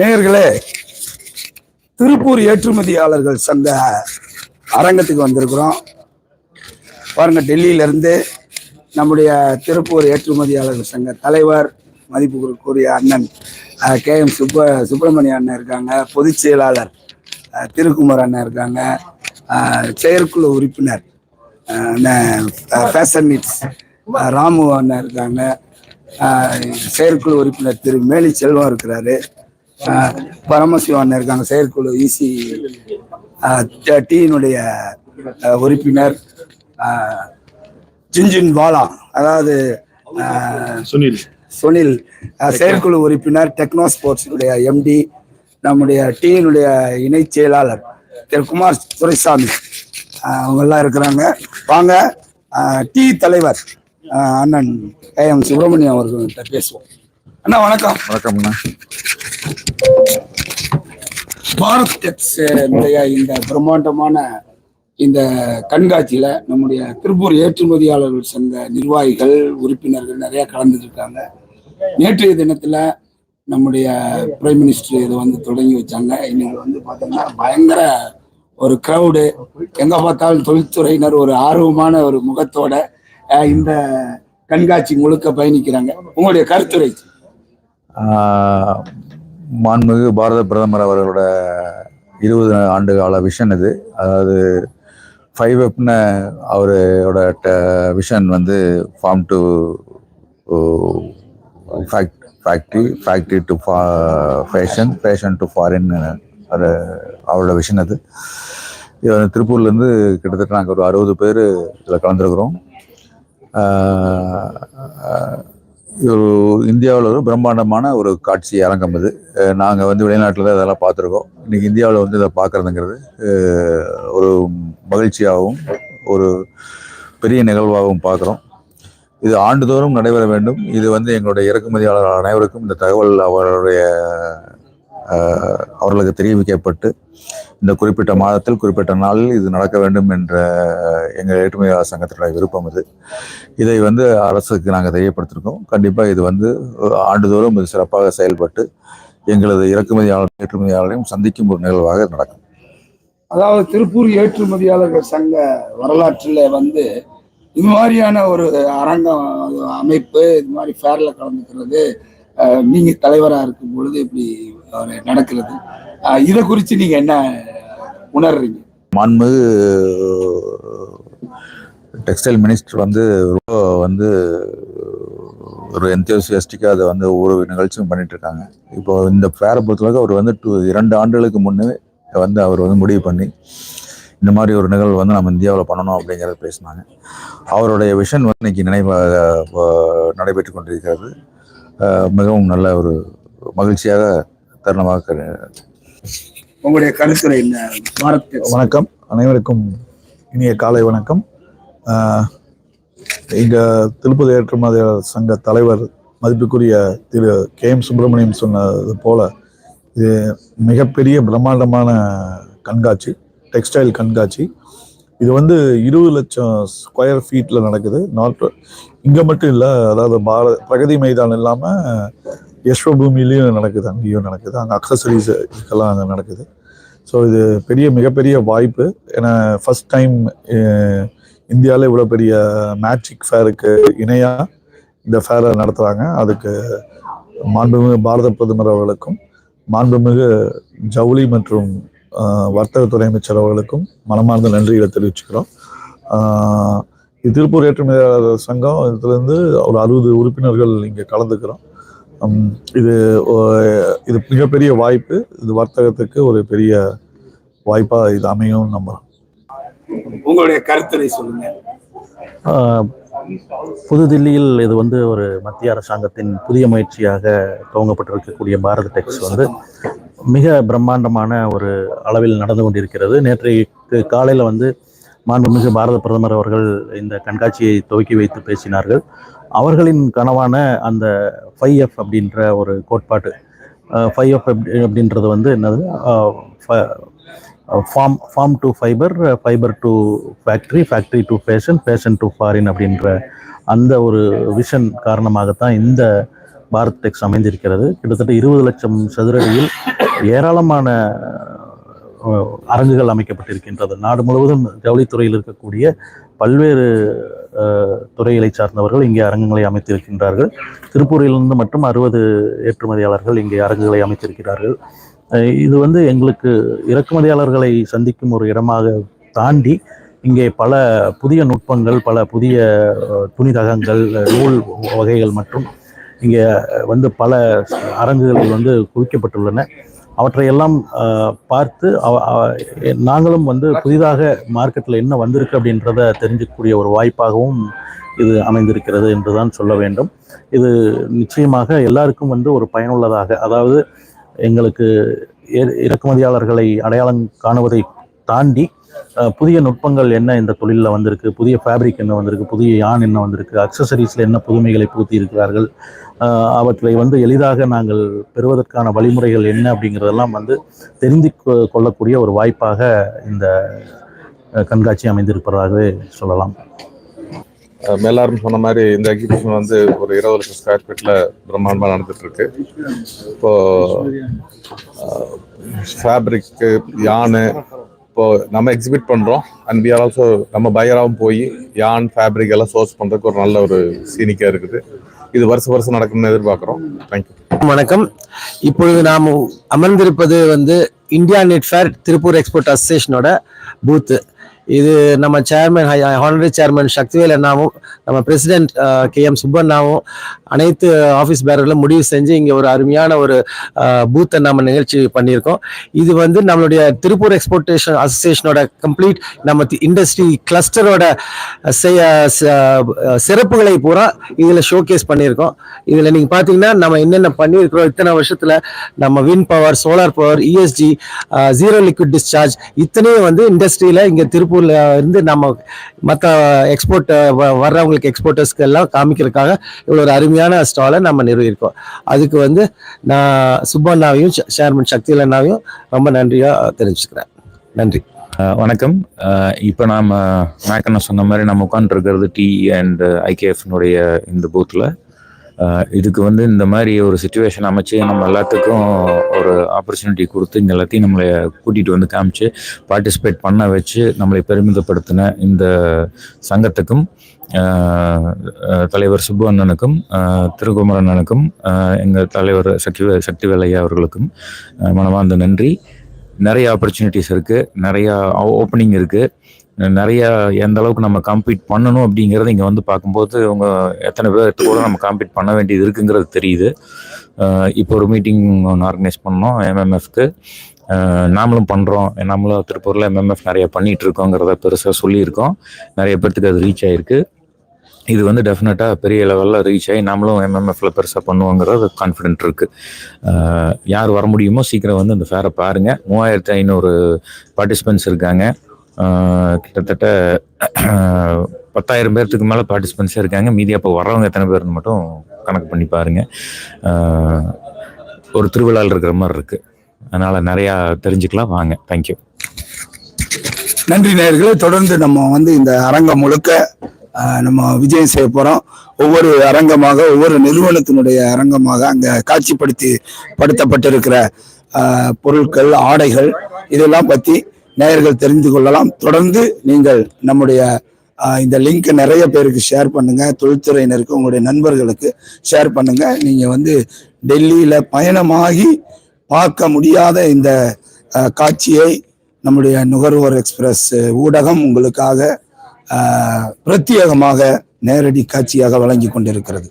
நேயர்களே திருப்பூர் ஏற்றுமதியாளர்கள் சங்க அரங்கத்துக்கு வந்திருக்கிறோம். பாருங்க டெல்லியிலேருந்து நம்முடைய திருப்பூர் ஏற்றுமதியாளர்கள் சங்க தலைவர் மதிப்புக்குரிய அண்ணன் கே. எம். சுப்ப சுப்பிரமணிய அண்ணன் இருக்காங்க. பொதுச் செயலாளர் திருக்குமார் அண்ணன் இருக்காங்க. செயற்குழு உறுப்பினர் அஹ், ஃபேஷன் ராமு அண்ணன் இருக்காங்க. செயற்குழு உறுப்பினர் திரு. மேலி செல்வம் இருக்கிறாரு. பரமசிவம் அண்ணன் இருக்காங்க. செயற்குழு இசி டீனுடைய உறுப்பினர் ஜின்ஜின் பாலா அதாவது சுனில். சுனில் செயற்குழு உறுப்பினர் டெக்னோ ஸ்போர்ட்ஸுடைய எம்டி நம்முடைய டீனுடைய இணை செயலாளர் திரு குமார் துரைசாமி. அஹ், அவங்க எல்லாம் இருக்கிறாங்க. வாங்க டீ தலைவர் அண்ணன் கே எம் சுப்பிரமணியம் அவர்கள்ட்ட பேசுவோம். அண்ணா வணக்கம். வணக்கம்ண்ணா பாரத் டெக்ஸ் இந்த பிரம்மாண்டமான இந்த கண்காட்சியில நம்முடைய திருப்பூர் ஏற்றுமதியாளர்கள் சங்க நிர்வாகிகள் உறுப்பினர்கள் நிறைய கலந்துருக்காங்க. நேற்றைய தினத்துல நம்முடைய பிரைம் மினிஸ்டர் இதை வந்து தொடங்கி வச்சாங்க. இன்னைக்கு வந்து பார்த்தோம்னா பயங்கர ஒரு க்ரௌடு எங்க பார்த்தாலும் தொழில்துறையினர் ஒரு ஆர்வமான ஒரு முகத்தோட இந்த கண்காட்சி முழுக்க பயணிக்கிறாங்க. உங்களுடைய கருத்துரை. மாண்புமிகு பாரத பிரதமர் அவர்களோட இருபது ஆண்டு கால விஷன் இது. அதாவது ஃபைவ் அப்னு அவரோட விஷன் வந்து farm to factory factory to fashion fashion to foreign அது அவரோட விஷன் அது. இது வந்து திருப்பூர்லேருந்து கிட்டத்தட்ட நாங்கள் ஒரு அறுபது பேர் இதில் கலந்துருக்குறோம். ஒரு இந்தியாவில் ஒரு பிரம்மாண்டமான ஒரு காட்சி அரங்கம் இது. நாங்கள் வந்து வெளிநாட்டில் தான் இதெல்லாம் பார்த்துருக்கோம். இன்னைக்கு இந்தியாவில் வந்து இதை பார்க்குறதுங்கிறது ஒரு மகிழ்ச்சியாகவும் ஒரு பெரிய நிகழ்வாகவும் பார்க்குறோம். இது ஆண்டுதோறும் நடைபெற வேண்டும். இது வந்து எங்களுடைய இறக்குமதியாளர் அனைவருக்கும் இந்த தகவல் அவருடைய அவர்களுக்கு தெரிவிக்கப்பட்டு இந்த குறிப்பிட்ட மாதத்தில் குறிப்பிட்ட நாளில் இது நடக்க வேண்டும் என்ற எங்கள் ஏற்றுமதியாளர் சங்கத்தினுடைய விருப்பம் இது. இதை வந்து அரசுக்கு நாங்கள் தெரியப்படுத்திருக்கோம். கண்டிப்பாக இது வந்து ஆண்டுதோறும் இது சிறப்பாக செயல்பட்டு எங்களது இறக்குமதியாளர் ஏற்றுமதியாளரையும் சந்திக்கும் ஒரு நிகழ்வாக நடக்கும். அதாவது திருப்பூர் ஏற்றுமதியாளர்கள் சங்க வரலாற்றில் வந்து இது மாதிரியான ஒரு அரங்கம் அமைப்பு இது மாதிரி ஃபேர்ல கலந்துக்கிறது நீங்கள் தலைவராக இருக்கும் பொழுது இப்படி நடக்கிறது. இதை குறித்து நீங்க என்ன உணர்றீங்க? மாண்புமிகு டெக்ஸ்டைல் மினிஸ்டர் வந்து ரொம்ப வந்து ஒரு என்த்தியோசியஸ்டிக்காக அதை வந்து ஒவ்வொரு நிகழ்ச்சியும் பண்ணிகிட்ருக்காங்க இப்போ இந்த ஃபேரை பொறுத்தளவுக்கு அவர் வந்து டூ இரண்டு ஆண்டுகளுக்கு முன்னே வந்து அவர் வந்து முடிவு பண்ணி இந்த மாதிரி ஒரு நிகழ்வு வந்து நம்ம இந்தியாவில் பண்ணணும் அப்படிங்கிறத பேசினாங்க. அவருடைய விஷன் வந்து இன்றைக்கி நினைவாக நடைபெற்று கொண்டிருக்கிறது. மிகவும் நல்ல ஒரு மகிழ்ச்சியாக தருணமாக க- உங்களுடைய கருத்துரை என்ன? வணக்கம். அனைவருக்கும் இனிய காலை வணக்கம். எங்கள் இங்க திருப்பதி ஏற்றுமதியாளர் சங்க தலைவர் மதிப்புக்குரிய திரு கே எம் சுப்பிரமணியம் சொன்னது போல இது மிகப்பெரிய பிரம்மாண்டமான கண்காட்சி டெக்ஸ்டைல் கண்காட்சி. இது வந்து இருபது லட்சம் ஸ்கொயர் ஃபீட்டில் நடக்குது. நாட் இங்கே மட்டும் இல்லை அதாவது பாரத பிரகதி மைதானம் இல்லாமல் யஸ்வபூமிலையும் நடக்குது அங்கேயும் நடக்குது. அங்கே அக்சசரிஸ் இதுக்கெல்லாம் அங்கே நடக்குது. ஸோ இது பெரிய மிகப்பெரிய வாய்ப்பு. ஏன்னா ஃபஸ்ட் டைம் இந்தியாவில் இவ்வளோ பெரிய மேட்ரிக் ஃபேருக்கு இணையாக இந்த ஃபேரை நடத்துகிறாங்க அதுக்கு மாண்புமிகு பாரத பிரதமர் அவர்களுக்கும் மாண்புமிகு ஜவுளி மற்றும் வர்த்தகத்துறை அமைச்சர் அவர்களுக்கும் மனமார்ந்த நன்றிகளை தெரிவிச்சுக்கிறோம். இது திருப்பூர் ஏற்றுமதியாளர் சங்கம் இதுலேருந்து ஒரு அறுபது உறுப்பினர்கள் இங்கே கலந்துக்கிறோம். இது இது மிகப்பெரிய வாய்ப்பு. இது வர்த்தகத்துக்கு ஒரு பெரிய வாய்ப்பாக இது அமையும் நம்புறோம். உங்களுடைய கருத்துரை சொல்லுங்க. புதுதில்லியில் இது வந்து ஒரு மத்திய அரசாங்கத்தின் புதிய முயற்சியாக துவங்கப்பட்டிருக்கக்கூடிய பாரத் டெக்ஸ் வந்து மிக பிரம்மாண்டமான ஒரு அளவில் நடந்து கொண்டிருக்கிறது. நேற்றைக்கு காலையில் வந்து மாண்புமிகு பாரத பிரதமர் அவர்கள் இந்த கண்காட்சியை துவக்கி வைத்து பேசினார்கள். அவர்களின் கனவான அந்த ஃபைவ் எஃப் அப்படின்ற ஒரு கோட்பாட்டு ஃபைவ் எஃப் அப்படின்றது வந்து என்னது? Farm farm to fiber fiber to factory factory to fashion fashion to foreign அப்படின்ற அந்த ஒரு விஷன் காரணமாகத்தான் இந்த பாரத் டெக்ஸ் அமைந்திருக்கிறது. கிட்டத்தட்ட இருபது லட்சம் சதுரடியில் ஏராளமான அரங்குகள் அமைக்கப்பட்டிருக்கின்றது. நாடு முழுவதும் ஜவுளித்துறையில் இருக்கக்கூடிய பல்வேறு துறைகளை சார்ந்தவர்கள் இங்கே அரங்கங்களை அமைத்திருக்கின்றார்கள். திருப்பூரிலிருந்து மட்டும் அறுபது ஏற்றுமதியாளர்கள் இங்கே அரங்குகளை அமைத்திருக்கிறார்கள். இது வந்து எங்களுக்கு இறக்குமதியாளர்களை சந்திக்கும் ஒரு இடமாக தாண்டி இங்கே பல புதிய நுட்பங்கள் பல புதிய அஹ், துணி ரகங்கள் நூல் வகைகள் மற்றும் இங்கே வந்து பல அரங்குகள் வந்து குவிக்கப்பட்டுள்ளன. அவற்றையெல்லாம் பார்த்து அவ- நாங்களும் வந்து புதிதாக மார்க்கெட்டில் என்ன வந்திருக்கு அப்படின்றத தெரிஞ்சுக்கக்கூடிய ஒரு வாய்ப்பாகவும் இது அமைந்திருக்கிறது என்றுதான் சொல்ல வேண்டும். இது நிச்சயமாக எல்லாருக்கும் வந்து ஒரு பயனுள்ளதாக அதாவது எங்களுக்கு இற- இறக்குமதியாளர்களை அடையாளம் காணுவதை தாண்டி புதிய நுட்பங்கள் என்ன இந்த தொழிலில் வந்திருக்கு? புதிய ஃபேப்ரிக் என்ன வந்திருக்கு? புதிய யான் என்ன வந்திருக்கு? அக்சசரிஸில் என்ன புதுமைகளை புகுத்தி இருக்கிறார்கள்? அவற்றை வந்து எளிதாக நாங்கள் பெறுவதற்கான வழிமுறைகள் என்ன அப்படிங்கிறதெல்லாம் வந்து தெரிந்து கொ- கொள்ளக்கூடிய ஒரு வாய்ப்பாக இந்த கண்காட்சி அமைந்திருப்பதாகவே சொல்லலாம். மேலாரும் எல்லாரும் சொன்ன மாதிரி இந்த எக்ஸிபிஷன் வந்து ஒரு இருபது லட்சம் ஸ்கொயர் ஃபீட்டில் பிரம்மாண்டமாக நடந்துட்டுருக்கு. இப்போது ஃபேப்ரிக்கு யானை இப்போ நம்ம எக்ஸிபிட் பண்ணுறோம் அண்ட் வி ஆர் ஆல்சோ நம்ம பையராகவும் போய் யான் ஃபேப்ரிக் எல்லாம் சோர்ஸ் பண்ணுறதுக்கு ஒரு நல்ல ஒரு சீனிக்காக இருக்குது. இது வருஷம் வருஷம் நடக்கும்னு எதிர்பார்க்குறோம். தேங்க்யூ வணக்கம். இப்பொழுது நாம் அமர்ந்திருப்பது வந்து India knit fair Tiruppur export அசோசியேஷனோட booth இது நம்ம சேர்மன் ஹானரரி சேர்மன் சக்திவேல் அண்ணாவும் நம்ம பிரசிடென்ட் கே எம் சுப்பண்ணாவும் அனைத்து ஆஃபீஸ் பேரர்களும் முடிவு செஞ்சு இங்கே ஒரு அருமையான ஒரு uh, பூத்தை நம்ம நிகழ்ச்சி பண்ணியிருக்கோம். இது வந்து நம்மளுடைய திருப்பூர் எக்ஸ்போர்ட்டேஷன் அசோசியேஷனோட கம்ப்ளீட் நம்ம இண்டஸ்ட்ரி கிளஸ்டரோட செய்ய சிறப்புகளை பூரா இதில் ஷோகேஸ் பண்ணியிருக்கோம். இதில் நீங்கள் பார்த்தீங்கன்னா நம்ம என்னென்ன பண்ணியிருக்கிறோம் இத்தனை வருஷத்தில் நம்ம wind power solar power ESG zero liquid discharge இத்தனையும் வந்து இண்டஸ்ட்ரியில் இங்கே திருப்பூர் திருப்பூரில் இருந்து நம்ம மற்ற எக்ஸ்போர்ட் வர்றவங்களுக்கு எக்ஸ்போர்ட்டர்ஸ்க்கு எல்லாம் காமிக்கிறதுக்காக இவ்வளோ ஒரு அருமையான ஸ்டாலை நம்ம நிறுவியிருக்கோம். அதுக்கு வந்து நான் சுப்பண்ணாவையும் சேர்மன் சக்தி அண்ணாவையும் ரொம்ப நன்றியாக தெரிஞ்சுக்கிறேன் நன்றி. வணக்கம். இப்போ நாம் மேக்கண்ணா சொன்ன மாதிரி நம்ம உட்காந்துருக்கிறது டி அண்ட் ஐகேஎஃப்னுடைய இந்த பூத்தில் இதுக்கு வந்து இந்த மாதிரி ஒரு சுச்சுவேஷன் அமைச்சு நம்ம எல்லாத்துக்கும் ஒரு ஆப்பர்ச்சுனிட்டி கொடுத்து இங்கே எல்லாத்தையும் நம்மளை கூட்டிகிட்டு வந்து காமிச்சு பார்ட்டிசிபேட் பண்ண வச்சு நம்மளை பெருமிதப்படுத்தின இந்த சங்கத்துக்கும் தலைவர் சுப்பு அண்ணனுக்கும் அஹ், திருக்குமரன் அண்ணனுக்கும் எங்கள் தலைவர் சக்தி சக்தி வேலையா அவர்களுக்கும் மனமார்ந்த நன்றி. நிறைய ஆப்பர்ச்சுனிட்டிஸ் இருக்குது நிறையா ஓப்பனிங் இருக்குது நிறையா எந்த அளவுக்கு நம்ம காம்பீட் பண்ணணும் அப்படிங்கிறத இங்கே வந்து பார்க்கும்போது அவங்க எத்தனை பேர்த்து கூட நம்ம காம்பீட் பண்ண வேண்டியது இருக்குங்கிறது தெரியுது. இப்போ ஒரு மீட்டிங் ஒன்று ஆர்கனைஸ் பண்ணோம் எம்எம்எஃப்க்கு நாமளும் பண்ணுறோம் நம்மளும் திருப்பூரில் எம்எம்எஃப் நிறைய பண்ணிட்டு இருக்கோங்கிறத பெருசாக சொல்லியிருக்கோம். நிறைய பேர்த்துக்கு அது ரீச் ஆகிருக்கு இது வந்து டெஃபினட்டாக பெரிய லெவலில் ரீச் ஆகி நம்மளும் எம்எம்எஃப்ல பெருசாக பண்ணுவோங்கிறது கான்ஃபிடென்ட் இருக்குது யார் வர முடியுமோ சீக்கிரம் வந்து இந்த ஃபேரை பாருங்கள் மூவாயிரத்தி ஐநூறு பார்ட்டிசிபென்ட்ஸ் இருக்காங்க. கிட்டத்தட்ட பத்தாயிரம் பேர்த்துக்கு மேலே பார்ட்டிசிபென்ட்ஸே இருக்காங்க. மீதி அப்போ வர்றவங்க எத்தனை பேர்னு மட்டும் கணக்கு பண்ணி பாருங்கள் ஒரு திருவிழாவில் இருக்கிற மாதிரி இருக்குது அதனால் நிறையா தெரிஞ்சுக்கலாம். வாங்க. தேங்க்யூ நன்றி நேயர்களே. தொடர்ந்து நம்ம வந்து இந்த அரங்கம் முழுக்க நம்ம விஜயம் செய்ய போறோம். ஒவ்வொரு அரங்கமாக ஒவ்வொரு நிறுவனத்தினுடைய அரங்கமாக அங்க காட்சிப்படுத்தி படுத்தப்பட்டிருக்கிற பொருட்கள் ஆடைகள் இதெல்லாம் பத்தி நேயர்கள் தெரிந்து கொள்ளலாம். தொடர்ந்து நீங்கள் நம்முடைய இந்த லிங்க் நிறைய பேருக்கு ஷேர் பண்ணுங்க. தொழில்துறையினருக்கு உங்களுடைய நண்பர்களுக்கு ஷேர் பண்ணுங்க. நீங்க வந்து டெல்லியில பயணமாகி பார்க்க முடியாத இந்த காட்சியை நம்முடைய நுகர்வோர் எக்ஸ்பிரஸ் ஊடகம் உங்களுக்காக பிரத்யேகமாக நேரடி காட்சியாக வழங்கி கொண்டிருக்கிறது.